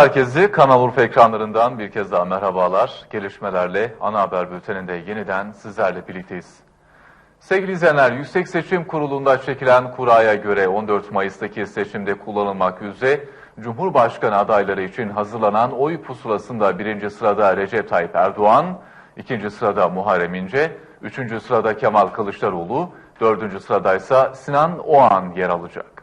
Herkese Kanal Urfa ekranlarından bir kez daha merhabalar. Gelişmelerle ana haber bülteninde yeniden sizlerle birlikteyiz. Sevgili izleyenler, Yüksek Seçim Kurulu'nda çekilen kuraya göre 14 Mayıs'taki seçimde kullanılmak üzere Cumhurbaşkanı adayları için hazırlanan oy pusulasında birinci sırada Recep Tayyip Erdoğan, ikinci sırada Muharrem İnce, üçüncü sırada Kemal Kılıçdaroğlu, dördüncü sırada ise Sinan Oğan yer alacak.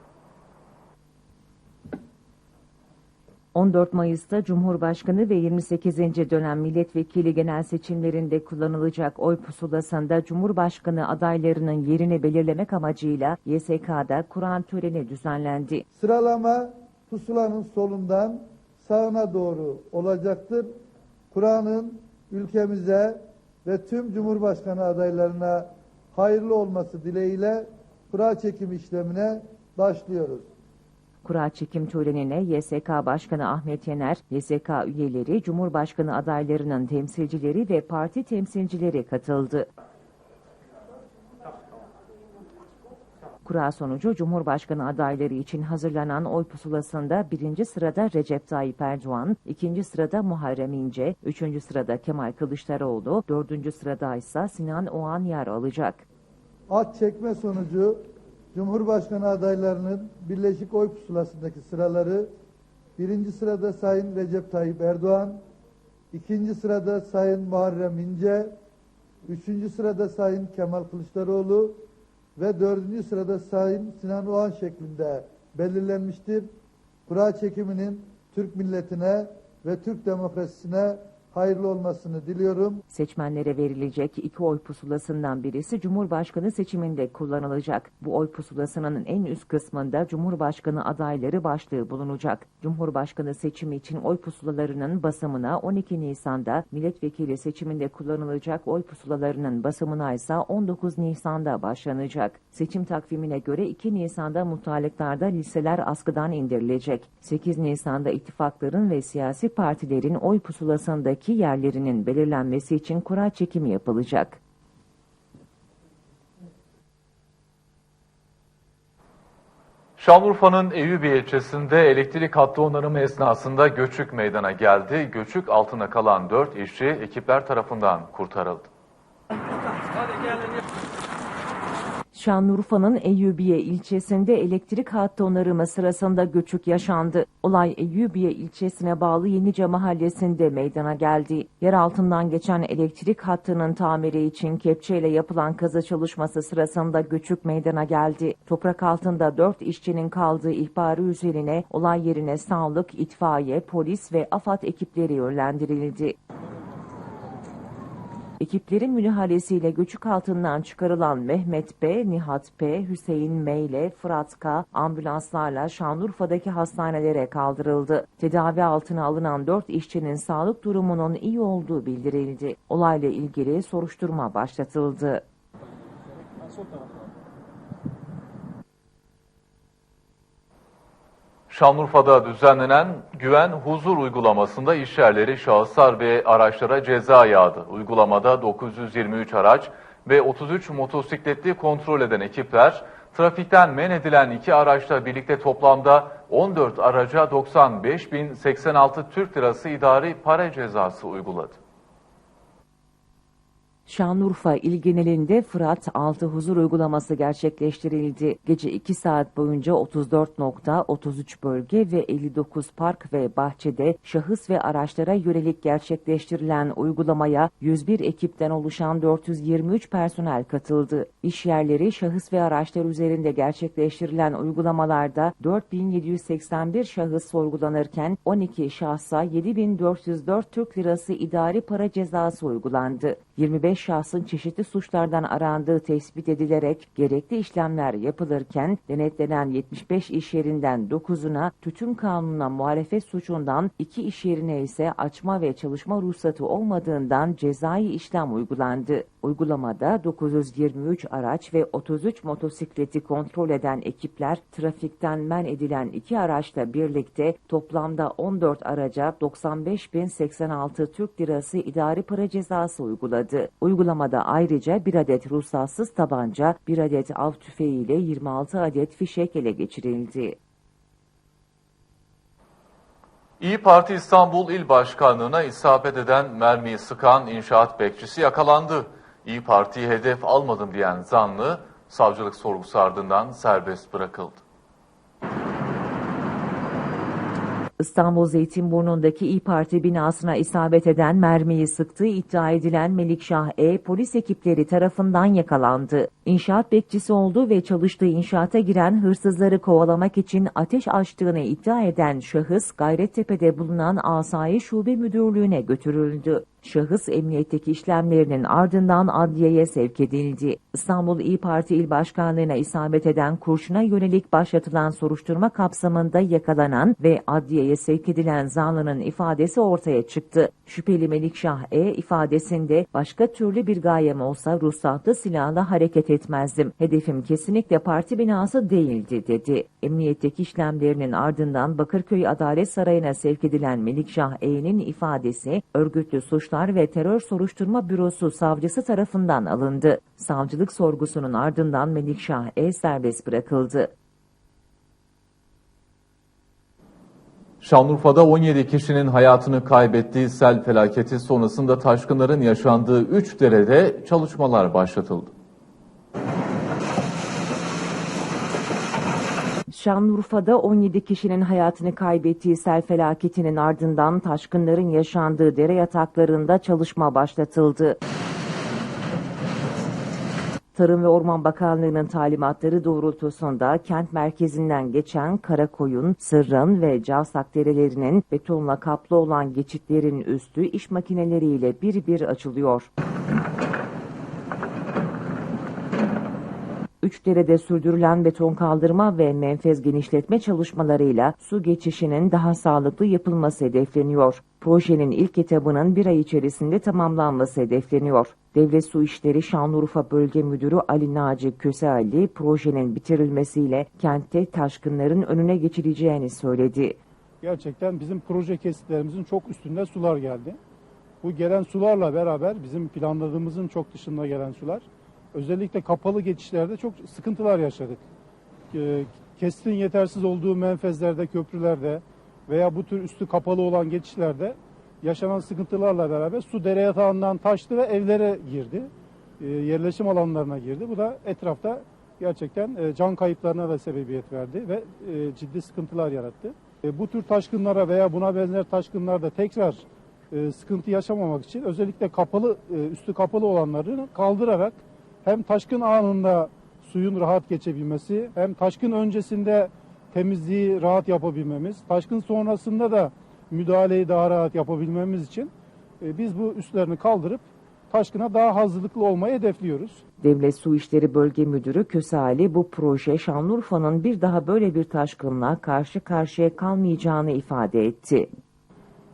14 Mayıs'ta Cumhurbaşkanı ve 28. dönem milletvekili genel seçimlerinde kullanılacak oy pusulasında Cumhurbaşkanı adaylarının yerini belirlemek amacıyla YSK'da Kur'an töreni düzenlendi. Sıralama pusulanın solundan sağına doğru olacaktır. Kur'an'ın ülkemize ve tüm Cumhurbaşkanı adaylarına hayırlı olması dileğiyle kura çekim işlemine başlıyoruz. Kura çekim törenine YSK Başkanı Ahmet Yener, YSK üyeleri, Cumhurbaşkanı adaylarının temsilcileri ve parti temsilcileri katıldı. Kura sonucu Cumhurbaşkanı adayları için hazırlanan oy pusulasında birinci sırada Recep Tayyip Erdoğan, ikinci sırada Muharrem İnce, üçüncü sırada Kemal Kılıçdaroğlu, dördüncü sırada ise Sinan Oğan yer alacak. At çekme sonucu Cumhurbaşkanı adaylarının birleşik oy pusulasındaki sıraları birinci sırada Sayın Recep Tayyip Erdoğan, ikinci sırada Sayın Muharrem İnce, üçüncü sırada Sayın Kemal Kılıçdaroğlu ve dördüncü sırada Sayın Sinan Oğan şeklinde belirlenmiştir. Kura çekiminin Türk milletine ve Türk demokrasisine hayırlı olmasını diliyorum. Seçmenlere verilecek iki oy pusulasından birisi Cumhurbaşkanı seçiminde kullanılacak. Bu oy pusulasının en üst kısmında Cumhurbaşkanı adayları başlığı bulunacak. Cumhurbaşkanı seçimi için oy pusulalarının basımına 12 Nisan'da, milletvekili seçiminde kullanılacak oy pusulalarının basımına ise 19 Nisan'da başlanacak. Seçim takvimine göre 2 Nisan'da muhtarlıklarda listeler askıdan indirilecek. 8 Nisan'da ittifakların ve siyasi partilerin oy pusulasındaki yerlerinin belirlenmesi için kura çekimi yapılacak. Şanlıurfa'nın Eyüpiye ilçesinde elektrik hattı onarımı esnasında göçük meydana geldi. Göçük altına kalan 4 işçi ekipler tarafından kurtarıldı. Şanlıurfa'nın Eyyubiye ilçesinde elektrik hattı onarımı sırasında göçük yaşandı. Olay Eyyubiye ilçesine bağlı Yenice mahallesinde meydana geldi. Yer altından geçen elektrik hattının tamiri için kepçeyle yapılan kazı çalışması sırasında göçük meydana geldi. Toprak altında 4 işçinin kaldığı ihbarı üzerine olay yerine sağlık, itfaiye, polis ve AFAD ekipleri yönlendirildi. Ekiplerin müdahalesiyle göçük altından çıkarılan Mehmet B, Nihat P, Hüseyin M ile Fırat K ambulanslarla Şanlıurfa'daki hastanelere kaldırıldı. Tedavi altına alınan 4 işçinin sağlık durumunun iyi olduğu bildirildi. Olayla ilgili soruşturma başlatıldı. Şanlıurfa'da düzenlenen güven huzur uygulamasında işyerleri, şahıslar ve araçlara ceza yağdı. Uygulamada 923 araç ve 33 motosikletli kontrol eden ekipler, trafikten men edilen iki araçla birlikte toplamda 14 araca 95.086 Türk Lirası idari para cezası uyguladı. Şanlıurfa il genelinde Fırat 6 huzur uygulaması gerçekleştirildi. Gece 2 saat boyunca 34 nokta, 33 bölge ve 59 park ve bahçede şahıs ve araçlara yönelik gerçekleştirilen uygulamaya 101 ekipten oluşan 423 personel katıldı. İş yerleri şahıs ve araçlar üzerinde gerçekleştirilen uygulamalarda 4781 şahıs sorgulanırken 12 şahsa 7404 Türk Lirası idari para cezası uygulandı. 25 şahsın çeşitli suçlardan arandığı tespit edilerek gerekli işlemler yapılırken denetlenen 75 iş yerinden 9'una tütün kanununa muhalefet suçundan 2 iş yerine ise açma ve çalışma ruhsatı olmadığından cezai işlem uygulandı. Uygulamada 923 araç ve 33 motosikleti kontrol eden ekipler trafikten men edilen iki araçla birlikte toplamda 14 araca 95.086 Türk Lirası idari para cezası uyguladı. Uygulamada ayrıca bir adet ruhsatsız tabanca, bir adet av tüfeği ile 26 adet fişek ele geçirildi. İyi Parti İstanbul İl Başkanlığı'na isabet eden mermiyi sıkan inşaat bekçisi yakalandı. İyi Parti'yi hedef almadım diyen zanlı savcılık sorgusu ardından serbest bırakıldı. İstanbul Zeytinburnu'ndaki İyi Parti binasına isabet eden mermiyi sıktığı iddia edilen Melikşah E. polis ekipleri tarafından yakalandı. İnşaat bekçisi oldu ve çalıştığı inşaata giren hırsızları kovalamak için ateş açtığını iddia eden şahıs Gayrettepe'de bulunan Asayi Şube Müdürlüğü'ne götürüldü. Şahıs emniyetteki işlemlerinin ardından adliyeye sevk edildi. İstanbul İyi Parti İl Başkanlığı'na isabet eden kurşuna yönelik başlatılan soruşturma kapsamında yakalanan ve adliyeye sevk edilen zanlının ifadesi ortaya çıktı. Şüpheli Melikşah E ifadesinde başka türlü bir gayem olsa ruhsatlı silahla hareket etmezdim. Hedefim kesinlikle parti binası değildi dedi. Emniyetteki işlemlerinin ardından Bakırköy Adalet Sarayı'na sevk edilen Melikşah E'nin ifadesi örgütlü suçlar ve terör soruşturma bürosu savcısı tarafından alındı. Savcılık sorgusunun ardından Melikşah E serbest bırakıldı. Şanlıurfa'da 17 kişinin hayatını kaybettiği sel felaketi sonrasında taşkınların yaşandığı 3 derede çalışmalar başlatıldı. Şanlıurfa'da 17 kişinin hayatını kaybettiği sel felaketinin ardından taşkınların yaşandığı dere yataklarında çalışma başlatıldı. Tarım ve Orman Bakanlığı'nın talimatları doğrultusunda kent merkezinden geçen Karakoyun, Sırrın ve Cavsak derelerinin betonla kaplı olan geçitlerin üstü iş makineleriyle bir bir açılıyor. Üç derede sürdürülen beton kaldırma ve menfez genişletme çalışmalarıyla su geçişinin daha sağlıklı yapılması hedefleniyor. Projenin ilk etabının bir ay içerisinde tamamlanması hedefleniyor. Devlet Su İşleri Şanlıurfa Bölge Müdürü Ali Naci Köseali projenin bitirilmesiyle kentte taşkınların önüne geçileceğini söyledi. gerçekten bizim proje kesitlerimizin çok üstünde sular geldi. Bu gelen sularla beraber bizim planladığımızın çok dışında gelen sular özellikle kapalı geçişlerde çok sıkıntılar yaşadık. Ee, Kesitin yetersiz olduğu menfezlerde, köprülerde veya bu tür üstü kapalı olan geçişlerde yaşanan sıkıntılarla beraber su dere yatağından taştı ve evlere girdi. Ee, Yerleşim alanlarına girdi. Bu da etrafta gerçekten e, can kayıplarına da sebebiyet verdi ve e, ciddi sıkıntılar yarattı. E, Bu tür taşkınlara veya buna benzer taşkınlarda tekrar e, sıkıntı yaşamamak için özellikle kapalı e, üstü kapalı olanları kaldırarak hem taşkın anında suyun rahat geçebilmesi hem taşkın öncesinde temizliği rahat yapabilmemiz, taşkın sonrasında da müdahaleyi daha rahat yapabilmemiz için e, biz bu üstlerini kaldırıp taşkına daha hazırlıklı olmayı hedefliyoruz. Devlet Su İşleri Bölge Müdürü Köseali bu proje Şanlıurfa'nın bir daha böyle bir taşkınla karşı karşıya kalmayacağını ifade etti.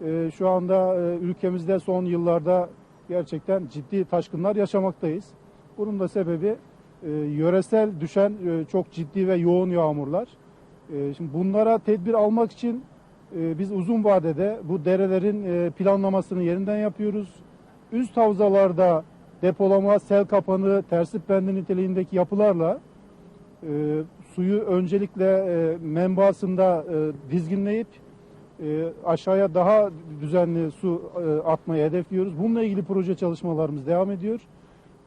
Ee, şu anda e, ülkemizde son yıllarda gerçekten ciddi taşkınlar yaşamaktayız. Bunun da sebebi e, yöresel düşen e, çok ciddi ve yoğun yağmurlar. E, Şimdi bunlara tedbir almak için e, biz uzun vadede bu derelerin e, planlamasını yeniden yapıyoruz. Üst havzalarda depolama, sel kapanı, tersip bendi niteliğindeki yapılarla e, suyu öncelikle e, menbaasında e, dizginleyip e, aşağıya daha düzenli su e, atmayı hedefliyoruz. Bununla ilgili proje çalışmalarımız devam ediyor.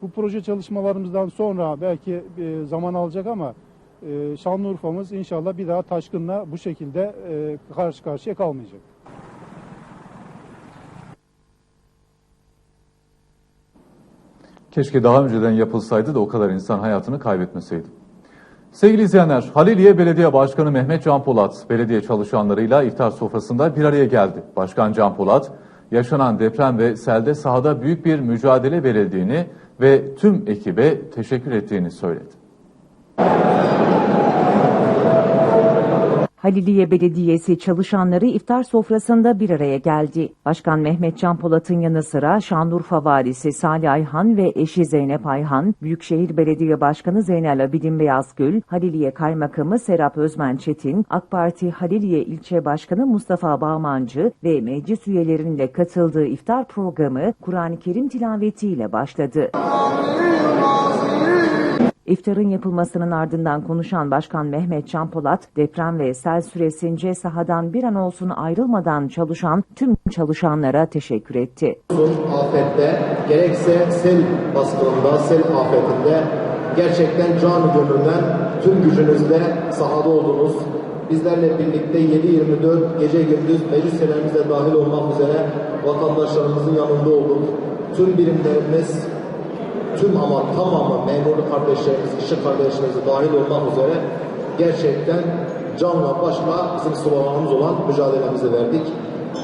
Bu proje çalışmalarımızdan sonra belki e, zaman alacak ama e, Şanlıurfa'mız inşallah bir daha taşkınla bu şekilde e, karşı karşıya kalmayacak. Keşke daha önceden yapılsaydı da o kadar insan hayatını kaybetmeseydi. Sevgili izleyenler, Haliliye Belediye Başkanı Mehmet Can Polat, belediye çalışanlarıyla iftar sofrasında bir araya geldi. Başkan Can Polat, yaşanan deprem ve selde sahada büyük bir mücadele verildiğini ve tüm ekibe teşekkür ettiğini söyledi. Haliliye Belediyesi çalışanları iftar sofrasında bir araya geldi. Başkan Mehmet Can Polat'ın yanı sıra Şanlıurfa Valisi Salih Ayhan ve eşi Zeynep Ayhan, Büyükşehir Belediye Başkanı Zeynel Abidin Beyazgül, Haliliye Kaymakamı Serap Özmen Çetin, AK Parti Haliliye İlçe Başkanı Mustafa Bağmancı ve meclis üyelerinin de katıldığı iftar programı Kur'an-ı Kerim tilavetiyle başladı. İftarın yapılmasının ardından konuşan Başkan Mehmet Canpolat, deprem ve sel süresince sahadan bir an olsun ayrılmadan çalışan tüm çalışanlara teşekkür etti. afette gerekse sel baskınında, sel afetinde gerçekten canı gönülden tüm gücünüzle sahada oldunuz. Bizlerle birlikte 7-24 gece gündüz meclislerimizle dahil olmak üzere vatandaşlarımızın yanında olduk. Tüm birimlerimiz tüm ama tamamı memur kardeşlerimiz, işçi kardeşlerimiz dahil olmak üzere gerçekten canla başla bizim sloganımız olan mücadelemizi verdik.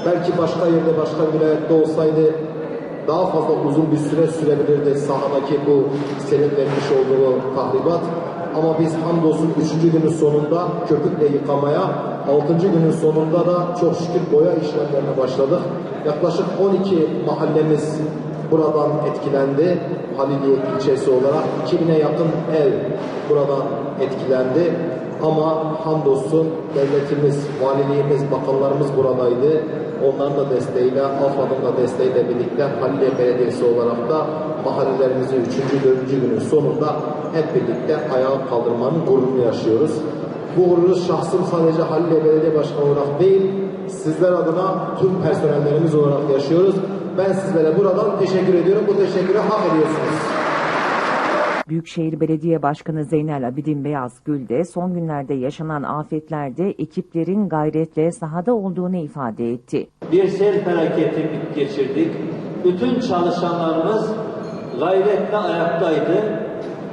Belki başka yerde, başka vilayette olsaydı daha fazla uzun bir süre sürebilirdi sahadaki bu senin vermiş olduğu tahribat. Ama biz hamdolsun 3. günün sonunda köpükle yıkamaya, 6. günün sonunda da çok şükür boya işlemlerine başladık. Yaklaşık 12 mahallemiz buradan etkilendi. Haliliye ilçesi olarak 2000'e yakın ev buradan etkilendi. Ama hamdolsun devletimiz, valiliğimiz, bakanlarımız buradaydı. Onların da desteğiyle, AFAD'ın da desteğiyle birlikte Haliliye Belediyesi olarak da mahallelerimizin 3. 4. günün sonunda hep birlikte ayağa kaldırmanın gururunu yaşıyoruz. Bu gururu şahsım sadece Haliliye Belediye Başkanı olarak değil, sizler adına tüm personellerimiz olarak yaşıyoruz. Ben sizlere buradan teşekkür ediyorum. Bu teşekkürü hak ediyorsunuz. Büyükşehir Belediye Başkanı Zeynel Abidin Beyazgül de son günlerde yaşanan afetlerde ekiplerin gayretle sahada olduğunu ifade etti. bir sel felaketi geçirdik. Bütün çalışanlarımız gayretle ayaktaydı.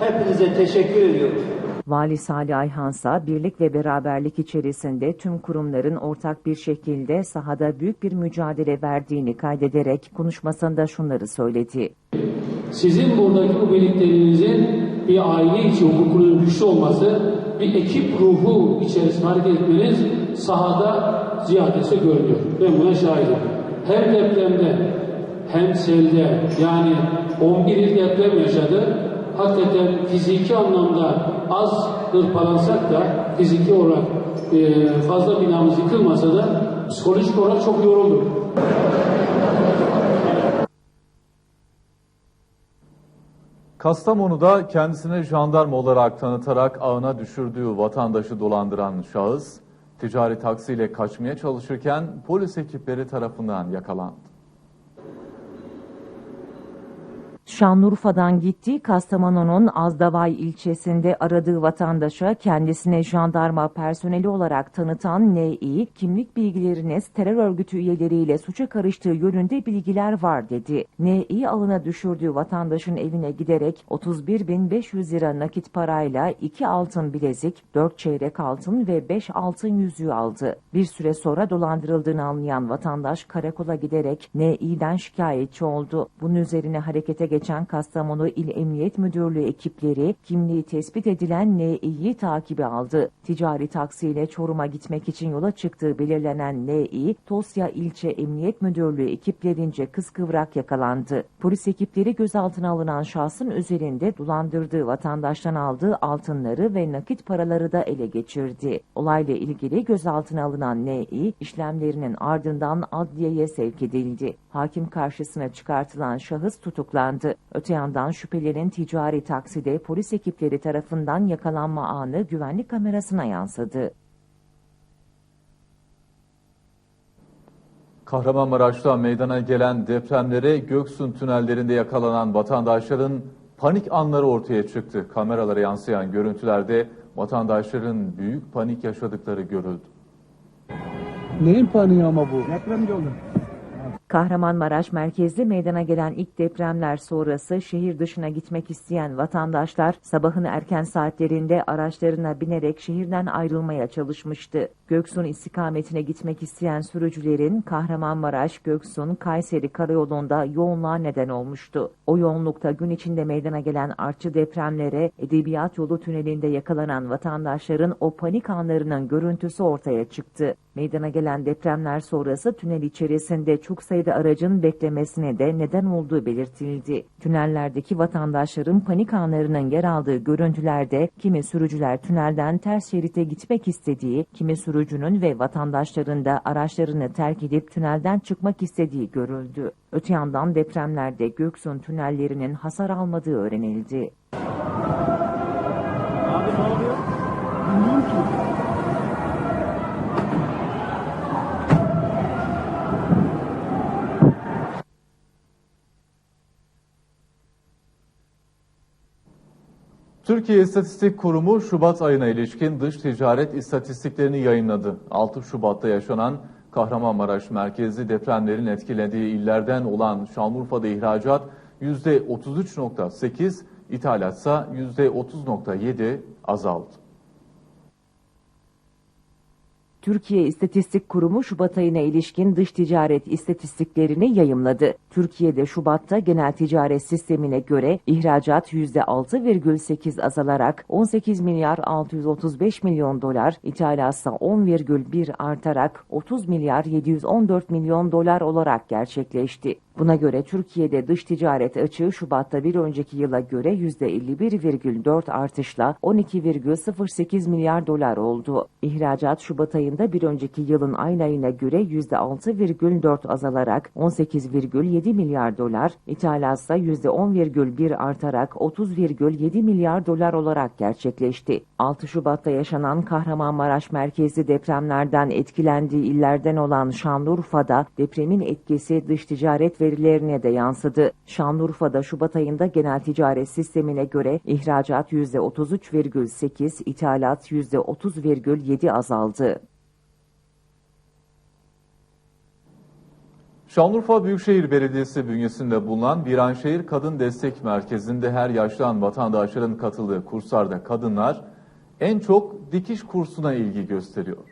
Hepinize teşekkür ediyorum. Vali Salih Ayhansa birlik ve beraberlik içerisinde tüm kurumların ortak bir şekilde sahada büyük bir mücadele verdiğini kaydederek konuşmasında şunları söyledi. Sizin buradaki bu birlikteliğinizin bir aile içi hukukunun güçlü olması, bir ekip ruhu içerisinde hareket etmeniz sahada ziyadesi görülüyor. Ben buna şahidim. Hem depremde hem selde yani 11 il deprem yaşadı. Hakikaten fiziki anlamda az hırpalansak da fiziki olarak e, fazla binamız yıkılmasa da psikolojik olarak çok yorulduk. Kastamonu'da kendisini jandarma olarak tanıtarak ağına düşürdüğü vatandaşı dolandıran şahıs, ticari taksiyle kaçmaya çalışırken polis ekipleri tarafından yakalandı. Şanlıurfa'dan gittiği Kastamonu'nun Azdavay ilçesinde aradığı vatandaşa kendisine jandarma personeli olarak tanıtan N.İ. kimlik bilgileriniz terör örgütü üyeleriyle suça karıştığı yönünde bilgiler var dedi. N.İ. alına düşürdüğü vatandaşın evine giderek 31.500 lira nakit parayla 2 altın bilezik, 4 çeyrek altın ve 5 altın yüzüğü aldı. Bir süre sonra dolandırıldığını anlayan vatandaş karakola giderek N.İ'den şikayetçi oldu. Bunun üzerine harekete geçen Kastamonu İl Emniyet Müdürlüğü ekipleri kimliği tespit edilen N.İ'yi takibe aldı. Ticari taksiyle Çorum'a gitmek için yola çıktığı belirlenen N.İ, Tosya İlçe Emniyet Müdürlüğü ekiplerince kıskıvrak yakalandı. Polis ekipleri gözaltına alınan şahsın üzerinde dolandırdığı vatandaştan aldığı altınları ve nakit paraları da ele geçirdi. Olayla ilgili gözaltına alınan N.İ, işlemlerinin ardından adliyeye sevk edildi. Hakim karşısına çıkartılan şahıs tutuklandı. Öte yandan şüphelerin ticari takside polis ekipleri tarafından yakalanma anı güvenlik kamerasına yansıdı. Kahramanmaraş'ta meydana gelen depremlere Göksun tünellerinde yakalanan vatandaşların panik anları ortaya çıktı. Kameralara yansıyan görüntülerde vatandaşların büyük panik yaşadıkları görüldü. Neyin paniği ama bu? Kahramanmaraş merkezli meydana gelen ilk depremler sonrası şehir dışına gitmek isteyen vatandaşlar sabahın erken saatlerinde araçlarına binerek şehirden ayrılmaya çalışmıştı. Göksun istikametine gitmek isteyen sürücülerin Kahramanmaraş, Göksun, Kayseri karayolunda yoğunluğa neden olmuştu. O yoğunlukta gün içinde meydana gelen artçı depremlere Edebiyat Yolu tünelinde yakalanan vatandaşların o panik anlarının görüntüsü ortaya çıktı. Meydana gelen depremler sonrası tünel içerisinde çok sayıda aracın beklemesine de neden olduğu belirtildi. Tünellerdeki vatandaşların panik anlarının yer aldığı görüntülerde kimi sürücüler tünelden ters şerite gitmek istediği, kimi sürücünün ve vatandaşların da araçlarını terk edip tünelden çıkmak istediği görüldü. Öte yandan depremlerde Göksun tünellerinin hasar almadığı öğrenildi. Türkiye İstatistik Kurumu Şubat ayına ilişkin dış ticaret istatistiklerini yayınladı. 6 Şubat'ta yaşanan Kahramanmaraş merkezli depremlerin etkilediği illerden olan Şanlıurfa'da ihracat %33.8, ithalatsa %30.7 azaldı. Türkiye İstatistik Kurumu Şubat ayına ilişkin dış ticaret istatistiklerini yayımladı. Türkiye'de Şubat'ta genel ticaret sistemine göre ihracat %6,8 azalarak 18 milyar 635 milyon dolar, ithalatsa 10,1 artarak 30 milyar 714 milyon dolar olarak gerçekleşti. Buna göre Türkiye'de dış ticaret açığı Şubat'ta bir önceki yıla göre %51,4 artışla 12,08 milyar dolar oldu. İhracat Şubat ayında bir önceki yılın aynı ayına göre %6,4 azalarak 18,7 milyar dolar, ithalatsa %10,1 artarak 30,7 milyar dolar olarak gerçekleşti. 6 Şubat'ta yaşanan Kahramanmaraş merkezli depremlerden etkilendiği illerden olan Şanlıurfa'da depremin etkisi dış ticaret verilerine de yansıdı. Şanlıurfa'da Şubat ayında genel ticaret sistemine göre ihracat %33,8, ithalat %30,7 azaldı. Şanlıurfa Büyükşehir Belediyesi bünyesinde bulunan Viranşehir Kadın Destek Merkezi'nde her yaştan vatandaşların katıldığı kurslarda kadınlar en çok dikiş kursuna ilgi gösteriyor.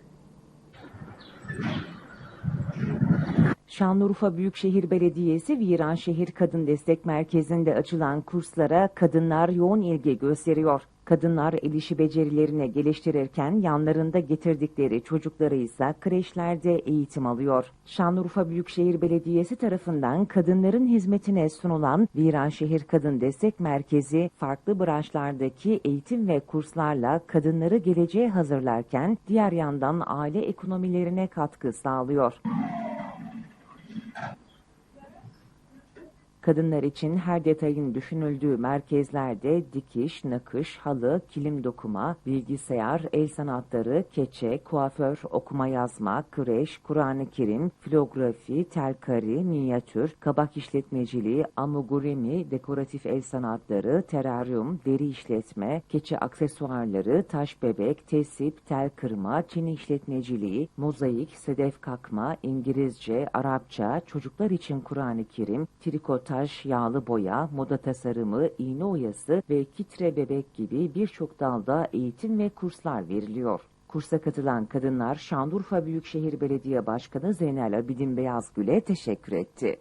Şanlıurfa Büyükşehir Belediyesi Viranşehir Kadın Destek Merkezi'nde açılan kurslara kadınlar yoğun ilgi gösteriyor. Kadınlar el işi becerilerini geliştirirken yanlarında getirdikleri çocukları ise kreşlerde eğitim alıyor. Şanlıurfa Büyükşehir Belediyesi tarafından kadınların hizmetine sunulan Viranşehir Kadın Destek Merkezi farklı branşlardaki eğitim ve kurslarla kadınları geleceğe hazırlarken diğer yandan aile ekonomilerine katkı sağlıyor. Kadınlar için her detayın düşünüldüğü merkezlerde dikiş, nakış, halı, kilim dokuma, bilgisayar, el sanatları, keçe, kuaför, okuma yazma, kreş, Kur'an-ı Kerim, filografi, telkari, minyatür, kabak işletmeciliği, amigurumi, dekoratif el sanatları, teraryum, deri işletme, keçe aksesuarları, taş bebek, tesip, tel kırma, çini işletmeciliği, mozaik, sedef kakma, İngilizce, Arapça, çocuklar için Kur'an-ı Kerim, trikotaj, yağlı boya, moda tasarımı, iğne oyası ve kitre bebek gibi birçok dalda eğitim ve kurslar veriliyor. Kursa katılan kadınlar Şanlıurfa Büyükşehir Belediye Başkanı Zeynel Abidin Beyazgül'e teşekkür etti.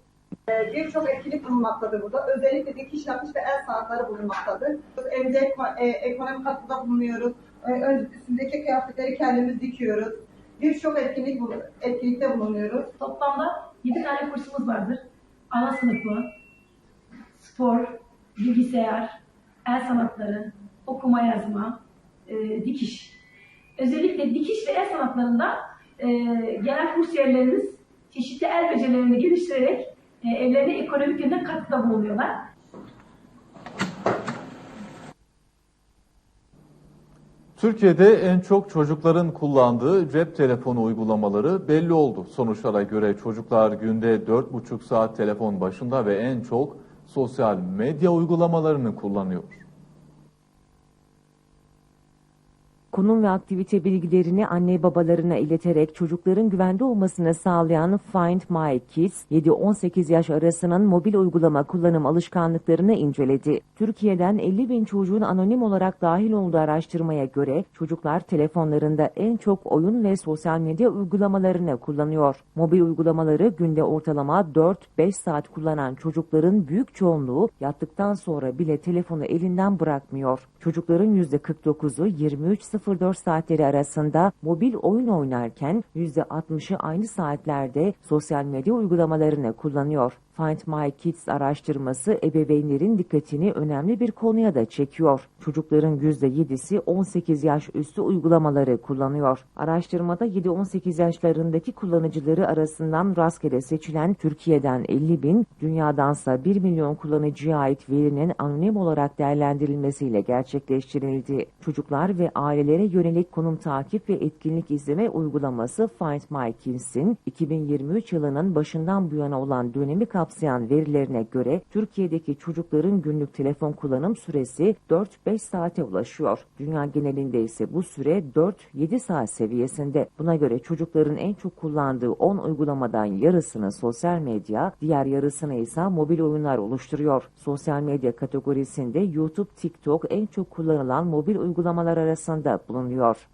Ee, Birçok etkinlik bulunmaktadır burada. Özellikle dikiş, nakış ve el sanatları bulunmaktadır. Evde e, ekonomik katkıda bulunuyoruz. E, ön- Üstündeki kıyafetleri kendimiz dikiyoruz. Birçok etkinlik etkinlikte bulunuyoruz. Toplamda 7 tane kursumuz vardır. Ana sınıfı, spor, bilgisayar, el sanatları, okuma yazma, e, dikiş. Özellikle dikiş ve el sanatlarında e, genel kursiyerlerimiz çeşitli el becerilerini geliştirerek e, evlerine ekonomik yönden katkıda bulunuyorlar. Türkiye'de en çok çocukların kullandığı cep telefonu uygulamaları belli oldu. Sonuçlara göre çocuklar günde 4,5 saat telefon başında ve en çok sosyal medya uygulamalarını kullanıyor. Konum ve aktivite bilgilerini anne babalarına ileterek çocukların güvende olmasını sağlayan Find My Kids, 7-18 yaş arasının mobil uygulama kullanım alışkanlıklarını inceledi. Türkiye'den 50 bin çocuğun anonim olarak dahil olduğu araştırmaya göre çocuklar telefonlarında en çok oyun ve sosyal medya uygulamalarını kullanıyor. Mobil uygulamaları günde ortalama 4-5 saat kullanan çocukların büyük çoğunluğu yattıktan sonra bile telefonu elinden bırakmıyor. Çocukların %49'u 23.04 saatleri arasında mobil oyun oynarken %60'ı aynı saatlerde sosyal medya uygulamalarını kullanıyor. Find My Kids araştırması ebeveynlerin dikkatini önemli bir konuya da çekiyor. Çocukların %7'si 18 yaş üstü uygulamaları kullanıyor. Araştırmada 7-18 yaşlarındaki kullanıcıları arasından rastgele seçilen Türkiye'den 50 bin, dünyadansa 1 milyon kullanıcıya ait verinin anonim olarak değerlendirilmesiyle gerçekleştirildi. Çocuklar ve ailelere yönelik konum takip ve etkinlik izleme uygulaması Find My Kids'in 2023 yılının başından bu yana olan dönemi kapsamında kapsayan verilerine göre Türkiye'deki çocukların günlük telefon kullanım süresi 4-5 saate ulaşıyor. Dünya genelinde ise bu süre 4-7 saat seviyesinde. Buna göre çocukların en çok kullandığı 10 uygulamadan yarısını sosyal medya, diğer yarısını ise mobil oyunlar oluşturuyor. Sosyal medya kategorisinde YouTube, TikTok en çok kullanılan mobil uygulamalar arasında bulunuyor.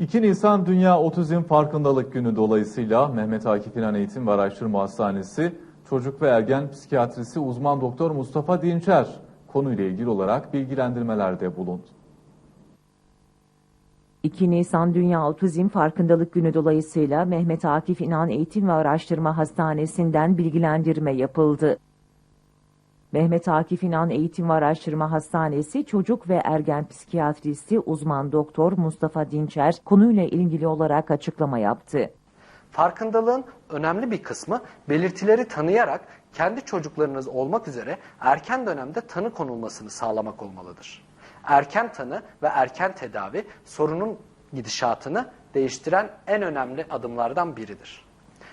...2 Nisan Dünya Otizm Farkındalık Günü dolayısıyla Mehmet Akif İnan Eğitim ve Araştırma Hastanesi Çocuk ve Ergen Psikiyatrisi uzman doktor Mustafa Dinçer konuyla ilgili olarak bilgilendirmelerde bulundu. 2 Nisan Dünya Otizm Farkındalık Günü dolayısıyla Mehmet Akif İnan Eğitim ve Araştırma Hastanesi'nden bilgilendirme yapıldı. Mehmet Akif İnan Eğitim ve Araştırma Hastanesi Çocuk ve Ergen Psikiyatristi uzman doktor Mustafa Dinçer konuyla ilgili olarak açıklama yaptı. Farkındalığın önemli bir kısmı belirtileri tanıyarak kendi çocuklarınız olmak üzere erken dönemde tanı konulmasını sağlamak olmalıdır. Erken tanı ve erken tedavi sorunun gidişatını değiştiren en önemli adımlardan biridir.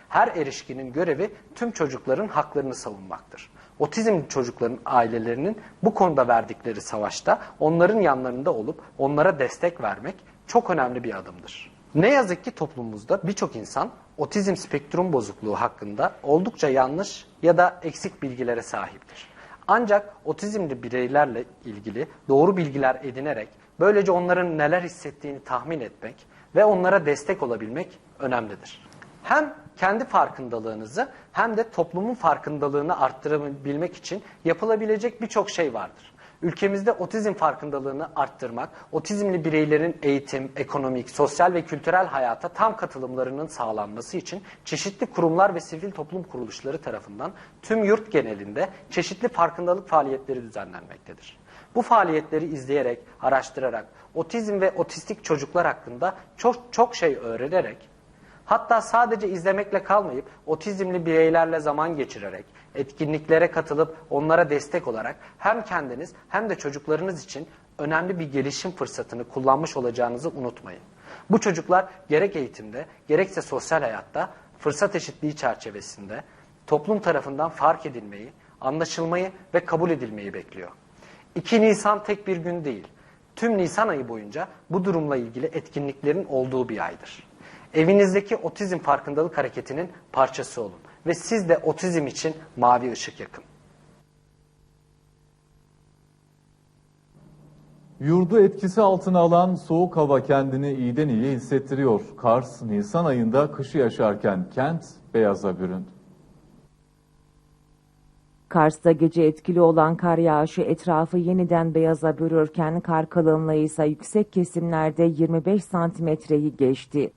Her erişkinin görevi tüm çocukların haklarını savunmaktır. Otizmli çocukların ailelerinin bu konuda verdikleri savaşta onların yanlarında olup onlara destek vermek çok önemli bir adımdır. Ne yazık ki toplumumuzda birçok insan otizm spektrum bozukluğu hakkında oldukça yanlış ya da eksik bilgilere sahiptir. Ancak otizmli bireylerle ilgili doğru bilgiler edinerek böylece onların neler hissettiğini tahmin etmek ve onlara destek olabilmek önemlidir. Hem kendi farkındalığınızı hem de toplumun farkındalığını arttırabilmek için yapılabilecek birçok şey vardır. Ülkemizde otizm farkındalığını arttırmak, otizmli bireylerin eğitim, ekonomik, sosyal ve kültürel hayata tam katılımlarının sağlanması için çeşitli kurumlar ve sivil toplum kuruluşları tarafından tüm yurt genelinde çeşitli farkındalık faaliyetleri düzenlenmektedir. Bu faaliyetleri izleyerek, araştırarak, otizm ve otistik çocuklar hakkında çok çok şey öğrenerek Hatta sadece izlemekle kalmayıp otizmli bireylerle zaman geçirerek, etkinliklere katılıp onlara destek olarak hem kendiniz hem de çocuklarınız için önemli bir gelişim fırsatını kullanmış olacağınızı unutmayın. Bu çocuklar gerek eğitimde gerekse sosyal hayatta fırsat eşitliği çerçevesinde toplum tarafından fark edilmeyi, anlaşılmayı ve kabul edilmeyi bekliyor. 2 Nisan tek bir gün değil. Tüm Nisan ayı boyunca bu durumla ilgili etkinliklerin olduğu bir aydır. Evinizdeki otizm farkındalık hareketinin parçası olun ve siz de otizm için mavi ışık yakın. Yurdu etkisi altına alan soğuk hava kendini iyiden iyiye hissettiriyor. Kars, Nisan ayında kışı yaşarken kent beyaza büründü. Kars'ta gece etkili olan kar yağışı etrafı yeniden beyaza bürürken kar kalınlığı ise yüksek kesimlerde 25 santimetreyi geçti.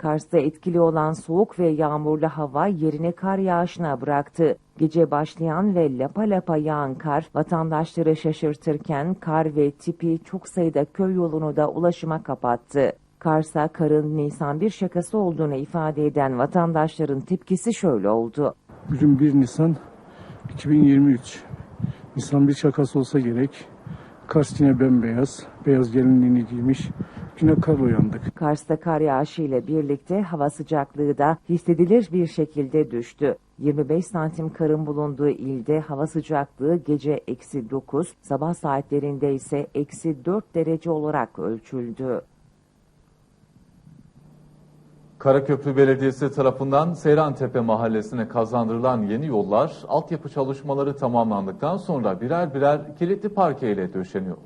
Kars'ta etkili olan soğuk ve yağmurlu hava yerini kar yağışına bıraktı. Gece başlayan ve lapa lapa yağan kar vatandaşları şaşırtırken kar ve tipi çok sayıda köy yolunu da ulaşıma kapattı. Kars'a karın Nisan bir şakası olduğunu ifade eden vatandaşların tepkisi şöyle oldu. Bugün 1 Nisan 2023. Nisan bir şakası olsa gerek. Kars yine bembeyaz. Beyaz gelinliğini giymiş. Yine kar uyandık. Kars'ta kar yağışı ile birlikte hava sıcaklığı da hissedilir bir şekilde düştü. 25 santim karın bulunduğu ilde hava sıcaklığı gece eksi 9, sabah saatlerinde ise eksi 4 derece olarak ölçüldü. Karaköprü Belediyesi tarafından Seyrantepe mahallesine kazandırılan yeni yollar altyapı çalışmaları tamamlandıktan sonra birer birer kilitli parke ile döşeniyor.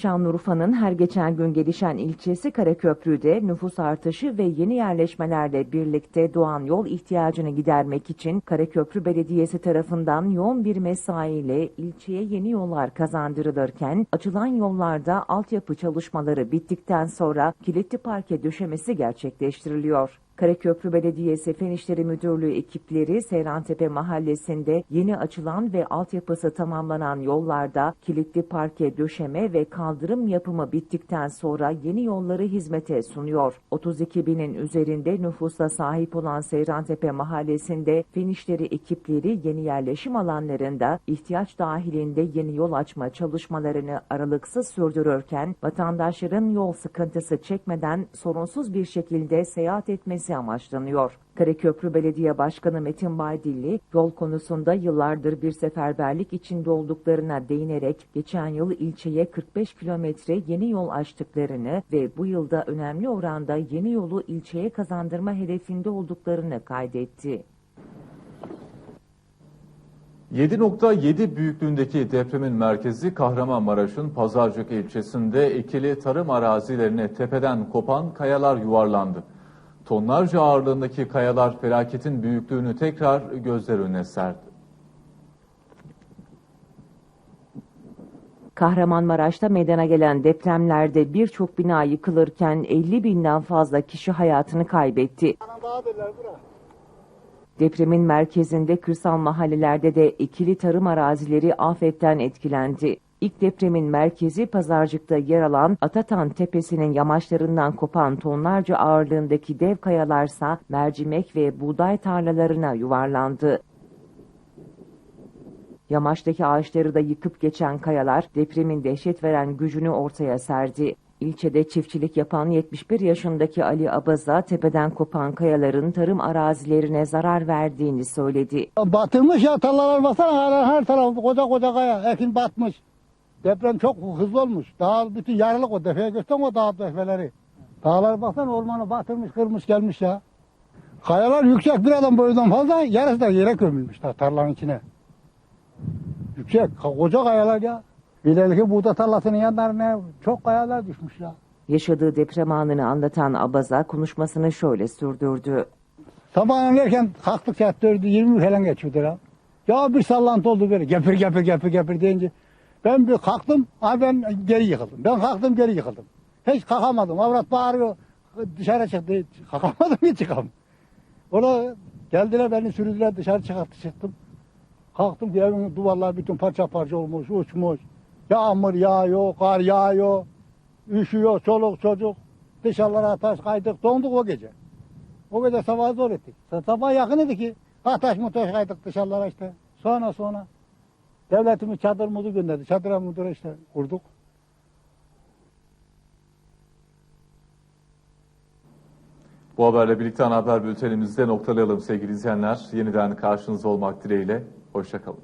Şanlıurfa'nın her geçen gün gelişen ilçesi Karaköprü'de nüfus artışı ve yeni yerleşmelerle birlikte doğan yol ihtiyacını gidermek için Karaköprü Belediyesi tarafından yoğun bir mesaiyle ilçeye yeni yollar kazandırılırken açılan yollarda altyapı çalışmaları bittikten sonra kilitli parke döşemesi gerçekleştiriliyor. Karaköprü Belediyesi Fen İşleri Müdürlüğü ekipleri Seyrantepe mahallesinde yeni açılan ve altyapısı tamamlanan yollarda kilitli parke döşeme ve kaldırım yapımı bittikten sonra yeni yolları hizmete sunuyor. 32 binin üzerinde nüfusa sahip olan Seyrantepe mahallesinde Fen İşleri ekipleri yeni yerleşim alanlarında ihtiyaç dahilinde yeni yol açma çalışmalarını aralıksız sürdürürken vatandaşların yol sıkıntısı çekmeden sorunsuz bir şekilde seyahat etmesi amaçlanıyor. Karaköprü Belediye Başkanı Metin Baydilli yol konusunda yıllardır bir seferberlik içinde olduklarına değinerek geçen yıl ilçeye 45 kilometre yeni yol açtıklarını ve bu yılda önemli oranda yeni yolu ilçeye kazandırma hedefinde olduklarını kaydetti. 7.7 büyüklüğündeki depremin merkezi Kahramanmaraş'ın Pazarcık ilçesinde ekili tarım arazilerine tepeden kopan kayalar yuvarlandı. Tonlarca ağırlığındaki kayalar felaketin büyüklüğünü tekrar gözler önüne serdi. Kahramanmaraş'ta meydana gelen depremlerde birçok bina yıkılırken 50 binden fazla kişi hayatını kaybetti. Depremin merkezinde kırsal mahallelerde de ikili tarım arazileri afetten etkilendi. İlk depremin merkezi Pazarcık'ta yer alan Atatan Tepesi'nin yamaçlarından kopan tonlarca ağırlığındaki dev kayalarsa mercimek ve buğday tarlalarına yuvarlandı. Yamaçtaki ağaçları da yıkıp geçen kayalar depremin dehşet veren gücünü ortaya serdi. İlçede çiftçilik yapan 71 yaşındaki Ali Abaza tepeden kopan kayaların tarım arazilerine zarar verdiğini söyledi. Batırmış ya tarlalar baksana her, her taraf koca koca kaya ekin batmış. Deprem çok hızlı olmuş. Dağ bütün yarılık o defeye gösteren o dağ defeleri. Dağlar baksana ormanı batırmış kırmış gelmiş ya. Kayalar yüksek bir adam boyundan fazla yarısı da yere gömülmüş tar- tarlanın içine. Yüksek koca kayalar ya. İleriki buğda tarlasının yanlarına çok kayalar düşmüş ya. Yaşadığı deprem anını anlatan Abaza konuşmasını şöyle sürdürdü. Sabahın erken kalktık saat dördü yirmi falan geçiyordu ya. Ya bir sallantı oldu böyle gepir gepir gepir gepir deyince. Ben bir kalktım, ha ben geri yıkıldım. Ben kalktım geri yıkıldım. Hiç kalkamadım. Avrat bağırıyor. Dışarı çıktı. Kalkamadım hiç çıkam. Orada geldiler beni sürdüler dışarı çıkarttı çıktım. Kalktım ki evin duvarlar bütün parça parça olmuş, uçmuş. Yağmur yağıyor, kar yağıyor. Üşüyor çoluk çocuk. Dışarılara taş kaydık, donduk o gece. O gece sabah zor ettik. Sabah yakın idi ki. Ataş mutaş kaydık dışarılara işte. Sonra sonra. Devletimiz çadırımızı gönderdi. Çadıra müdüre işte kurduk. Bu haberle birlikte ana haber bültenimizde noktalayalım sevgili izleyenler. Yeniden karşınızda olmak dileğiyle. Hoşçakalın.